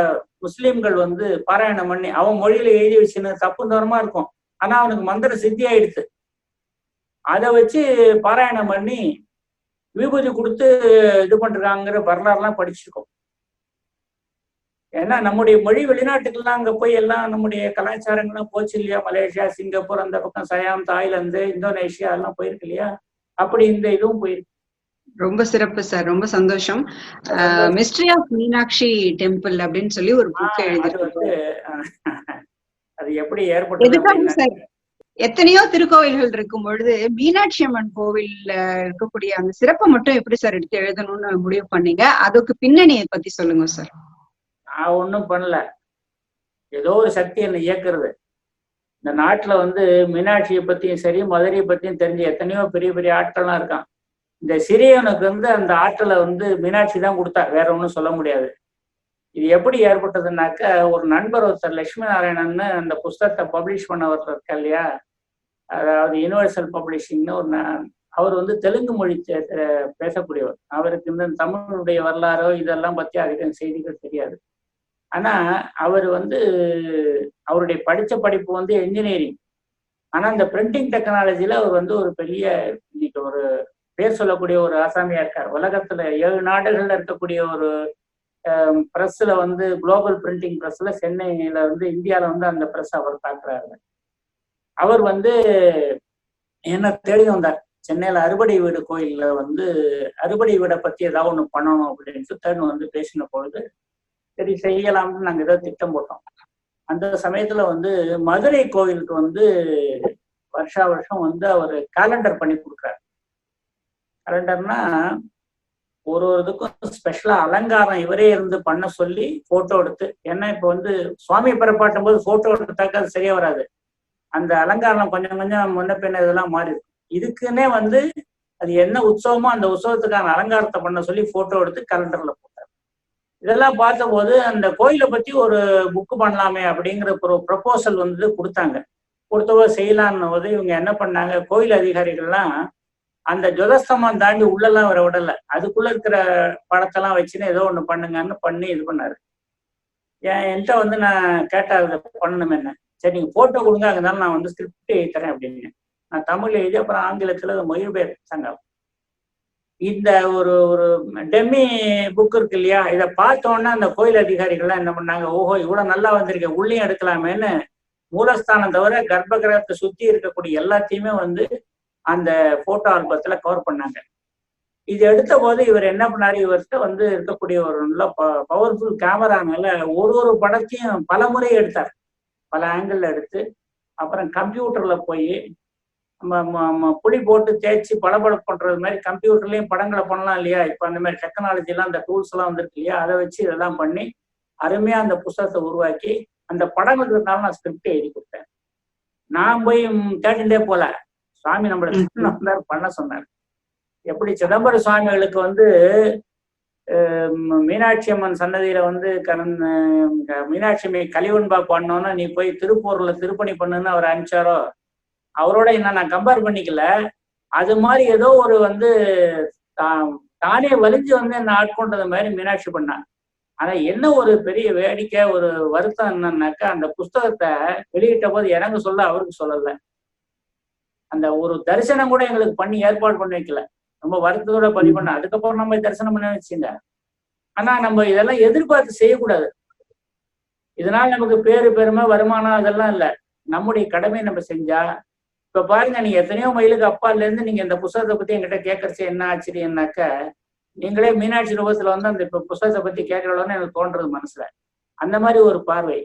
முஸ்லீம்கள் வந்து பாராயணம் பண்ணி அவன் மொழியில எழுதி வச்சுன்னு தப்பு தரமா இருக்கும். ஆனா அவனுக்கு மந்திர சித்தி ஆயிடுச்சு அதை வச்சு பாராயணம் பண்ணி விபூதி கொடுத்து இது பண்றாங்கிற வரலாறுலாம் படிச்சிருக்கோம். ஏன்னா நம்முடைய மொழி வெளிநாட்டுக்கெல்லாம் அங்க போய் எல்லாம் நம்முடைய கலாச்சாரங்கள்லாம் போச்சு இல்லையா? மலேசியா சிங்கப்பூர் அந்த பக்கம் சயாம் தாய்லாந்து இந்தோனேஷியா அதெல்லாம் போயிருக்கு இல்லையா? அப்படி இந்த இதுவும் போயிருக்கு. ரொம்ப சிறப்பு சார். ரொம்ப சந்தோஷம். மிஸ்ட்ரி ஆஃப் மீனாட்சி டெம்பிள் அப்படின்னு சொல்லி ஒரு புக் ஆஹ் *laughs* அது எப்படி ஏற்பட்டது சார்? எத்தனையோ திருக்கோவில்கள் இருக்கும் பொழுது மீனாட்சி அம்மன் கோவில்ல இருக்கக்கூடிய அந்த சிறப்பை மட்டும் எப்படி சார் எடுத்து எழுதணும்னு முடிவு பண்ணீங்க? அதுக்கு பின்னணியை பத்தி சொல்லுங்க சார். நான் ஒன்றும் பண்ணல. ஏதோ ஒரு சக்தி என்னை இயக்குறது. இந்த நாட்டுல வந்து மீனாட்சியை பத்தியும் சரி மதுரையை பத்தியும் தெரிஞ்ச எத்தனையோ பெரிய பெரிய ஆட்கள்லாம் இருக்கான். இந்த சிறியவனுக்கு வந்து அந்த ஆற்றலை வந்து மீனாட்சி தான் கொடுத்தா வேற ஒன்றும் சொல்ல முடியாது. இது எப்படி ஏற்பட்டதுனாக்க ஒரு நண்பர் ஒருத்தர் லட்சுமி நாராயணன்னு அந்த புஸ்தகத்தை பப்ளிஷ் பண்ண ஒருத்தர் இருக்கா இல்லையா? அதாவது யுனிவர்சல் பப்ளிஷிங்னு ஒரு அவர் வந்து தெலுங்கு மொழி பேசக்கூடியவர். அவருக்கு இந்த தமிழுடைய வரலாறோ இதெல்லாம் பத்தி அதிகம் செய்திகள் தெரியாது. ஆனா அவர் வந்து அவருடைய படிச்ச படிப்பு வந்து என்ஜினியரிங் ஆனா இந்த பிரிண்டிங் டெக்னாலஜில அவர் வந்து ஒரு பெரிய இன்னைக்கு ஒரு பேர் சொல்லக்கூடிய ஒரு ஆசாமியா இருக்கார். உலகத்துல ஏழு நாடுகள்ல இருக்கக்கூடிய ஒரு பிரஸ்ல வந்து குளோபல் பிரிண்டிங் பிரஸ்ல சென்னையில வந்து இந்தியால வந்து அந்த பிரஸ் அவர் பார்க்கிறாரு அவர் வந்து என்ன தேடி வந்தார்? சென்னையில அறுபடை வீடு கோயில்ல வந்து அறுபடை வீடை பத்தி ஏதாவது ஒண்ணு பண்ணணும் அப்படின்ட்டு தேடி வந்து பேசின பொழுது சரி செய்யலாம்னு நாங்க ஏதோ திட்டம் போட்டோம். அந்த சமயத்துல வந்து மதுரை கோவிலுக்கு வந்து வருஷா வருஷம் வந்து அவர் காலண்டர் பண்ணி கொடுக்குறாரு. கேலண்டர்னா ஒரு ஒரு இதுக்கும் ஸ்பெஷலா அலங்காரம் இவரே இருந்து பண்ண சொல்லி போட்டோ எடுத்து ஏன்னா இப்ப வந்து சுவாமி பிறப்பாட்டும் போது போட்டோ எடுத்தாக்க அது சரியா வராது. அந்த அலங்காரம் கொஞ்சம் கொஞ்சம் முன்ன பின்ன இதெல்லாம் மாறி இருக்கும். இதுக்குன்னே வந்து அது என்ன உற்சவமோ அந்த உற்சவத்துக்கான அலங்காரத்தை பண்ண சொல்லி போட்டோ எடுத்து கலண்டர்ல போட்டார் இதெல்லாம் பார்த்தபோது அந்த கோயிலை பத்தி ஒரு புக்கு பண்ணலாமே அப்படிங்கிற ஒரு ப்ரொபோசல் வந்து கொடுத்தாங்க. கொடுத்தவ செய்யலான்னு போது இவங்க என்ன பண்ணாங்க? கோயில் அதிகாரிகள்லாம் அந்த ஜொதஸ்தமம் தாண்டி உள்ளெல்லாம் வர விடல. அதுக்குள்ள இருக்கிற படத்தெல்லாம் வச்சுன்னு ஏதோ ஒண்ணு பண்ணுங்கன்னு பண்ணி இது பண்ணாரு. என்கிட்ட வந்து நான் கேட்டா அதை பண்ணணும் என்ன சரி நீங்க போட்டோ கொடுங்க அதனால நான் வந்து ஸ்கிரிப்ட் எழுதி தரேன் அப்படின்னு. நான் தமிழ் எழுதி அப்புறம் ஆங்கிலத்துல அது மொழிபெயர் சங்கம். இந்த ஒரு ஒரு டெம்மி புக் இருக்கு இல்லையா? இதை பார்த்தோன்னே அந்த கோயில் அதிகாரிகள்லாம் என்ன பண்ணாங்க? ஓஹோ இவ்வளவு நல்லா வந்திருக்க உள்ளேயும் எடுக்கலாமேன்னு மூலஸ்தானம் தவிர கர்ப்ப கிரகத்தை சுத்தி இருக்கக்கூடிய எல்லாத்தையுமே வந்து அந்த போட்டோ ஆல்பத்துல கவர் பண்ணாங்க. இது எடுத்த போது இவர் என்ன பண்ணாரு? இவர்கிட்ட வந்து இருக்கக்கூடிய ஒரு நல்ல பவர்ஃபுல் கேமரானால ஒரு ஒரு படத்தையும் பல முறை எடுத்தார். பல ஆங்கிள் எடுத்து அப்புறம் கம்ப்யூட்டர்ல போய் நம்ம புளி போட்டு தேய்ச்சி பளபளப்பு பண்றது மாதிரி கம்ப்யூட்டர்லயும் படங்களை பண்ணலாம் இல்லையா? இப்போ அந்த மாதிரி டெக்னாலஜி எல்லாம் அந்த டூல்ஸ் எல்லாம் வந்துருக்கு இல்லையா? அதை வச்சு இதெல்லாம் பண்ணி அருமையா அந்த புஸ்தகத்தை உருவாக்கி அந்த படங்களுக்கு இருந்தாலும் நான் ஸ்கிரிப்ட் எழுதி கொடுத்தேன். நான் போய் தேடிண்டே போல சுவாமி நம்மள வந்தார் பண்ண சொன்னார். எப்படி சிதம்பர சுவாமிகளுக்கு வந்து மீனாட்சி அம்மன் சன்னதியில வந்து கலன் மீனாட்சி அம்மை கலிவன்பா பண்ணோன்னா நீ போய் திருப்பூர்ல திருப்பணி பண்ணுன்னு அவர் அனுப்பிச்சாரோ? அவரோட என்ன நான் கம்பேர் பண்ணிக்கல. அது மாதிரி ஏதோ ஒரு வந்து தானே வலிஞ்சு வந்து என்ன ஆட்கொண்டது மாதிரி மீனாட்சி பண்ணாங்க. ஆனா என்ன ஒரு பெரிய வேடிக்கை ஒரு வருத்தம் என்னன்னாக்கா அந்த புஸ்தகத்தை வெளியிட்ட போது எனக்கு சொல்ல அவருக்கு சொல்லல. அந்த ஒரு தரிசனம் கூட எங்களுக்கு பண்ணி ஏற்பாடு பண்ணி வைக்கல. ரொம்ப வருத்தத்தோட பதிவு பண்ண அதுக்கப்புறம் நம்ம தரிசனம் பண்ண வச்சுங்க. ஆனா நம்ம இதெல்லாம் எதிர்பார்த்து செய்யக்கூடாது. இதனால நமக்கு பேரு பெருமை வருமானம் அதெல்லாம் இல்லை. நம்முடைய கடமையை நம்ம செஞ்சா இப்ப பாருங்க நீங்க எத்தனையோ மைலுக்கு அப்பால இருந்து நீங்க இந்த புத்தகத்தை பத்தி என்கிட்ட கேட்கறச்சு என்ன ஆச்சரியம்னாக்க நீங்களே மீனாட்சி ரூபத்துல வந்து அந்த இப்ப புத்தகத்தை பத்தி கேட்கறோன்னு எனக்கு தோன்றது மனசுல. அந்த மாதிரி ஒரு பார்வை.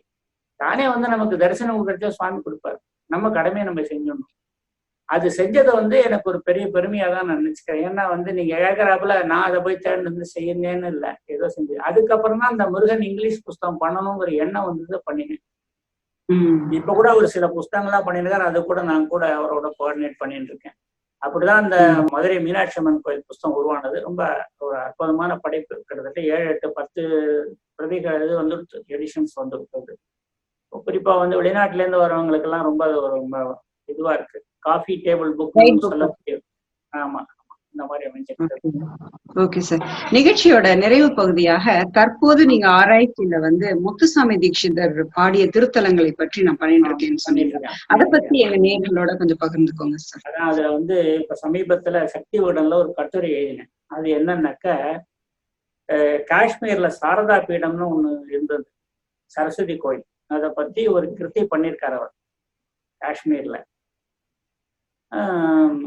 தானே வந்து நமக்கு தரிசனம் கிடைச்சா சுவாமி கொடுப்பாரு. நம்ம கடமையை நம்ம செஞ்சிடணும் அது செஞ்சதை வந்து எனக்கு ஒரு பெரிய பெருமையா தான் நான் நினைச்சுக்கிறேன். ஏன்னா வந்து நீங்க கேட்கறாப்புல நான் அதை போய் தேர்ந்து வந்து செய்யணும்னு இல்லை. ஏதோ செஞ்சு. அதுக்கப்புறம் தான் அந்த முருகன் இங்கிலீஷ் புஸ்தகம் பண்ணணுங்கிற எண்ணம் வந்து பண்ணினேன். இப்ப கூட ஒரு சில புஸ்தகங்கள்லாம் பண்ணிருக்காரு அது கூட நான் கூட அவரோட கோஆர்டினேட் பண்ணிட்டு இருக்கேன் அப்படிதான் அந்த மதுரை மீனாட்சி அம்மன் கோயில் புஸ்தகம் உருவானது. ரொம்ப ஒரு அற்புதமான படைப்பு. கிட்டத்தட்ட ஏழு எட்டு பத்து பிரதிகள் இது வந்துடுச்சு. எடிஷன்ஸ் வந்துருக்குது குறிப்பா வந்து வெளிநாட்டுல இருந்து வரவங்களுக்கு எல்லாம் ரொம்ப ரொம்ப இதுவா இருக்கு. காஃபி டேபிள் புக் சொல்லக்கூடிய ஆமா. இந்த மாதிரி அமைஞ்சிருக்கு. ஓகே. சார். நிகழ்ச்சியோட நிறைவு பகுதியாக தற்போது நீங்க ஆராய்ச்சியில வந்து முத்துசாமி தீட்சிதர் பாடிய திருத்தலங்களை பற்றி நான் பண்ணிட்டு இருக்கேன்னு சொன்னீங்க அதை பத்தி எங்க நேர்களோட கொஞ்சம் பகிர்ந்துக்கோங்க சார். அதான் அதுல வந்து இப்ப சமீபத்துல சக்தி விடன்ல ஒரு கட்டுரை எழுதினேன். அது என்னன்னாக்க காஷ்மீர்ல சாரதா பீடம்னு ஒண்ணு இருந்தது. சரஸ்வதி கோயில். அதை பத்தி ஒரு கிருத்தி பண்ணியிருக்காரு அவர் காஷ்மீர்ல.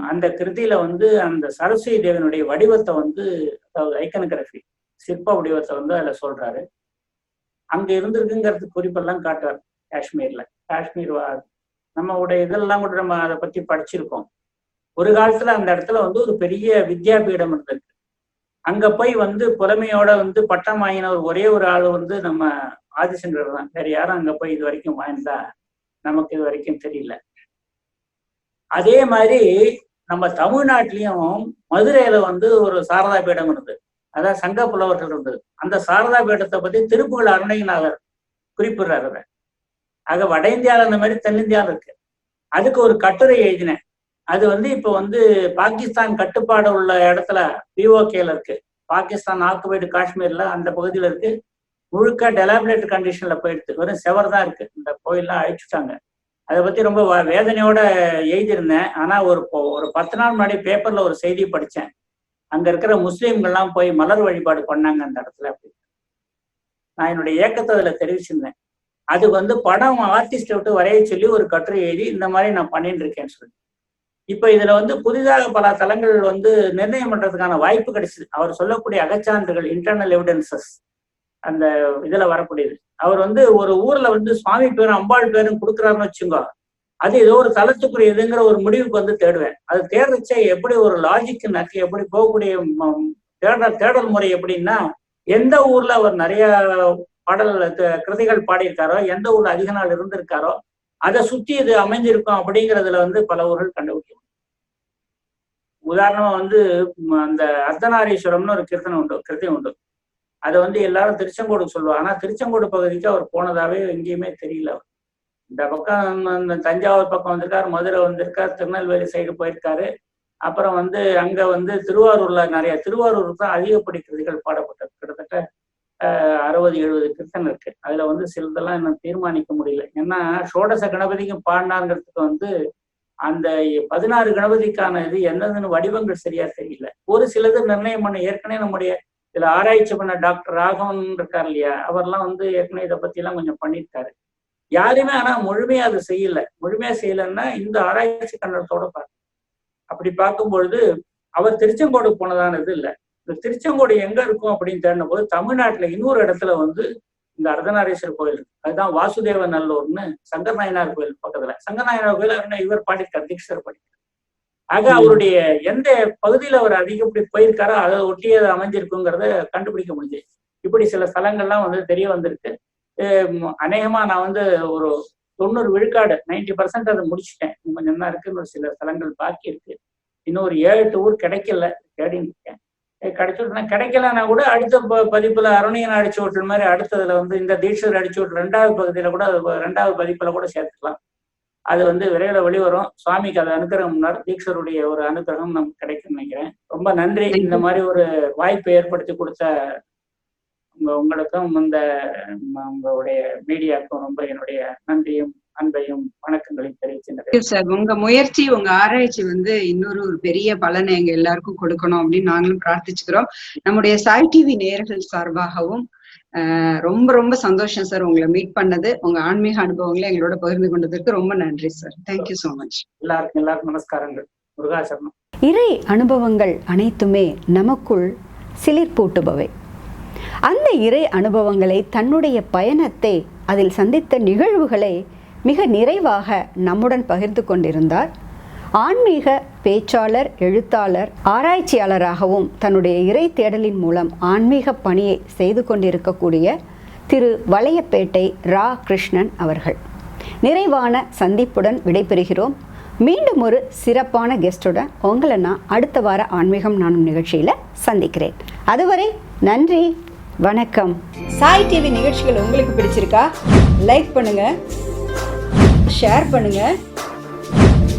அந்த கிருதியில வந்து அந்த சரஸ்வதி தேவனுடைய வடிவத்தை வந்து அதாவது ஐக்கனோகிராஃபி சிற்ப வடிவத்தை வந்து அதுல சொல்றாரு. அங்க இருந்திருக்குங்கிறது குறிப்பெல்லாம் காட்டுறார் காஷ்மீர்ல. காஷ்மீர் வா- நம்மளுடைய இதெல்லாம் கூட நம்ம அதை பத்தி படிச்சிருக்கோம். ஒரு காலத்துல அந்த இடத்துல வந்து ஒரு பெரிய வித்யாபீடம் இருந்திருக்கு. அங்க போய் வந்து புலமையோட வந்து பட்டம் வாங்கின ஒரு ஒரே ஒரு ஆள் வந்து நம்ம ஆதிசங்கர் தான். வேற யாரும் அங்க போய் இது வரைக்கும் வாழ்ந்தா நமக்கு இது வரைக்கும் தெரியல. அதே மாதிரி நம்ம தமிழ்நாட்டிலையும் மதுரையில வந்து ஒரு சாரதா பீடம் இருந்தது. அதான் சங்க புலவர்கள் இருந்தது. அந்த சாரதா பீடத்தை பத்தி திருப்புகள் அருணகிநாதர் குறிப்பிடுறாரு அதை. ஆக வட இந்தியாவில் அந்த மாதிரி தென்னிந்தியாவில் இருக்கு. அதுக்கு ஒரு கட்டுரை எழுதினேன். அது வந்து இப்போ வந்து பாகிஸ்தான் கட்டுப்பாடு உள்ள இடத்துல பிஓகேல இருக்கு. பாகிஸ்தான் ஆக்குபைடு காஷ்மீர்ல அந்த பகுதியில இருக்கு. முழுக்க டெலாபரேட் கண்டிஷன்ல போயிடுது. வெறும் செவர் தான் இருக்கு. இந்த கோயில்லாம் அழிச்சுட்டாங்க. அதை பத்தி ரொம்ப வ- வேதனையோட எழுதியிருந்தேன். ஆனா ஒரு ஒரு பத்து நாள் முன்னாடி பேப்பர்ல ஒரு செய்தி படித்தேன். அங்க இருக்கிற முஸ்லீம்கள்லாம் போய் மலர் வழிபாடு பண்ணாங்க அந்த இடத்துல அப்படின்னு. நான் என்னுடைய ஏக்கத்தை அதுல தெரிவிச்சிருந்தேன். அது வந்து படம் ஆர்டிஸ்ட விட்டு வரைய சொல்லி ஒரு கட்டுரை எழுதி இந்த மாதிரி நான் பண்ணிட்டு இருக்கேன்னு சொல்லி. இப்ப இதுல வந்து புதிதாக பல தளங்கள் வந்து நிர்ணயம் பண்றதுக்கான வாய்ப்பு கிடைச்சது. அவர் சொல்லக்கூடிய அகச்சான்றுகள் இன்டர்னல் எவிடன்சஸ் அந்த இதுல வரக்கூடியது. அவர் வந்து ஒரு ஊர்ல வந்து சுவாமி பேரும் அம்பாள் பேரும் கொடுக்குறாருன்னு வச்சுங்க அது ஏதோ ஒரு தளத்துக்குரியதுங்கிற ஒரு முடிவுக்கு வந்து தேடுவேன். அது தேடுறச்ச எப்படி ஒரு லாஜிக் நக்கு எப்படி போகக்கூடிய தேடல் தேடல் முறை எப்படின்னா எந்த ஊர்ல அவர் நிறைய பாடல் க- கிருதிகள் பாடியிருக்காரோ எந்த ஊர்ல அதிக நாள் இருந்திருக்காரோ அதை சுத்தி இது அமைஞ்சிருக்கும் அப்படிங்கிறதுல வந்து பல ஊர்கள் கண்டுபிடிக்க உதாரணமா வந்து அந்த அர்த்தநாரீஸ்வரம்னு ஒரு கீர்த்தனை உண்டு கிருதி உண்டு. அதை வந்து எல்லாரும் திருச்செங்கோடு சொல்லுவாங்க. ஆனால் திருச்செங்கோடு பகுதிக்கு அவர் போனதாவே எங்கேயுமே தெரியல இந்த பக்கம் இந்த தஞ்சாவூர் பக்கம் வந்திருக்காரு மதுரை வந்திருக்காரு திருநெல்வேலி சைடு போயிருக்காரு. அப்புறம் வந்து அங்க வந்து திருவாரூர்ல நிறைய திருவாரூர் தான் அதிகப்படி கிருதிகள் பாடப்பட்டது. கிட்டத்தட்ட அறுபது எழுபது கிருத்தன் இருக்கு. அதுல வந்து சிலதெல்லாம் இன்னும் தீர்மானிக்க முடியல. ஏன்னா சோடச கணபதிக்கும் பாடினாங்கிறதுக்கு வந்து அந்த பதினாறு கணபதிக்கான இது என்னதுன்னு வடிவங்கள் சரியா தெரியல. ஒரு சிலது நிர்ணயம் பண்ண ஏற்கனவே நம்முடைய இதுல ஆராய்ச்சி பண்ண டாக்டர் ராகவன் இருக்கார் இல்லையா? அவர்லாம் வந்து ஏற்கனவே இதை பத்தி எல்லாம் கொஞ்சம் பண்ணியிருக்காரு. யாருமே ஆனா முழுமையா அதை செய்யல. முழுமையா செய்யலைன்னா இந்த ஆராய்ச்சி கண்ணோட்டத்தோட பாரு அப்படி பார்க்கும்பொழுது அவர் திருச்செங்கோடு போனதான இது இல்லை. இந்த திருச்செங்கோடு எங்க இருக்கும் அப்படின்னு தேடின போது தமிழ்நாட்டுல இன்னொரு இடத்துல வந்து இந்த அர்த்தநாரீஸ்வரர் கோயில் இருக்கு. அதுதான் வாசுதேவ நல்லூர்னு சங்கர் நாயனார் கோயில் பக்கத்துல. சங்கர் நாயனார் கோயில் இவர் பாடியிருக்கார் தீக்ஷர் பாடியிருக்கார். ஆக அவருடைய எந்த பகுதியில அவர் அதிகப்படி போயிருக்காரோ அதை ஒட்டி அது அமைஞ்சிருக்குங்கிறத கண்டுபிடிக்க முடிஞ்சு இப்படி சில ஸ்தலங்கள்லாம் வந்து தெரிய வந்திருக்கு. அநேகமா நான் வந்து ஒரு தொண்ணூறு விழுக்காடு நைன்டி பர்சன்ட் அதை முடிச்சிட்டேன். கொஞ்சம் என்ன இருக்கு இன்னொரு சில ஸ்தலங்கள் பாக்கி இருக்கு. இன்னும் ஒரு ஏழு எட்டு ஊர் கிடைக்கல தேடின்னு இருக்கேன். கிடைச்சிட்டுனா கிடைக்கலன்னா கூட அடுத்த பதிப்புல அருணியன் அடிச்சு விட்டுற மாதிரி அடுத்ததுல வந்து இந்த தீட்சர் அடிச்சு விட்டு ரெண்டாவது பகுதியில கூட ரெண்டாவது பதிப்புல கூட சேர்த்துக்கலாம். அது வந்து விரைவில் வெளிவரும். சுவாமிக்கு அது அனுக்கிரகம் முன்னார் தீட்சருடைய ஒரு அனுக்கிரகம் நமக்கு கிடைக்கும்னு நினைக்கிறேன். ரொம்ப நன்றி. இந்த மாதிரி ஒரு வாய்ப்பை ஏற்படுத்தி கொடுத்த உங்க உங்களுக்கும் இந்த உங்களுடைய மீடியாவுக்கும் ரொம்ப என்னுடைய நன்றியும் அன்பையும் வணக்கங்களையும் தெரிவிக்கின்றேன் சார் உங்க முயற்சி உங்க ஆராய்ச்சி வந்து இன்னொரு ஒரு பெரிய பலனை எங்க எல்லாருக்கும் கொடுக்கணும் அப்படின்னு நாங்களும் பிரார்த்திச்சுக்கிறோம். நம்முடைய சாய் டிவி நேயர்கள் சார்பாகவும் ரொம்ப ரொம்ப சந்தோஷம் சார் உங்களை மீட் பண்ணது. உங்க ஆன்மீக அனுபவங்களை எங்களோட பகிர்ந்து கொண்டதற்கு ரொம்ப நன்றி சார். தேங்க்யூ so மச் எல்லாருக்கும் எல்லாருக்கும் நமஸ்காரங்கள். முருகாசரணம் இறை அனுபவங்கள் அனைத்துமே நமக்குள் சிலிர்ப்பூட்டுபவை அந்த இறை அனுபவங்களை தன்னுடைய பயணத்தை அதில் சந்தித்த நிகழ்வுகளை மிக நிறைவாக நம்முடன் பகிர்ந்து கொண்டிருந்தார். ஆன்மீக பேச்சாளர் எழுத்தாளர் ஆராய்ச்சியாளராகவும் தன்னுடைய இறை தேடலின் மூலம் ஆன்மீக பணியை செய்து கொண்டிருக்கக்கூடிய திரு. வளையப்பேட்டை ரா கிருஷ்ணன் அவர்கள். நிறைவான சந்திப்புடன் விடைபெறுகிறோம். மீண்டும் ஒரு சிறப்பான கெஸ்டுடன் உங்களை நான் அடுத்த வார ஆன்மீகம் நானும் நிகழ்ச்சியில் சந்திக்கிறேன். அதுவரை நன்றி வணக்கம். சாய் டிவி நிகழ்ச்சிகள் உங்களுக்கு பிடிச்சிருக்கா? லைக் பண்ணுங்க ஷேர் பண்ணுங்க.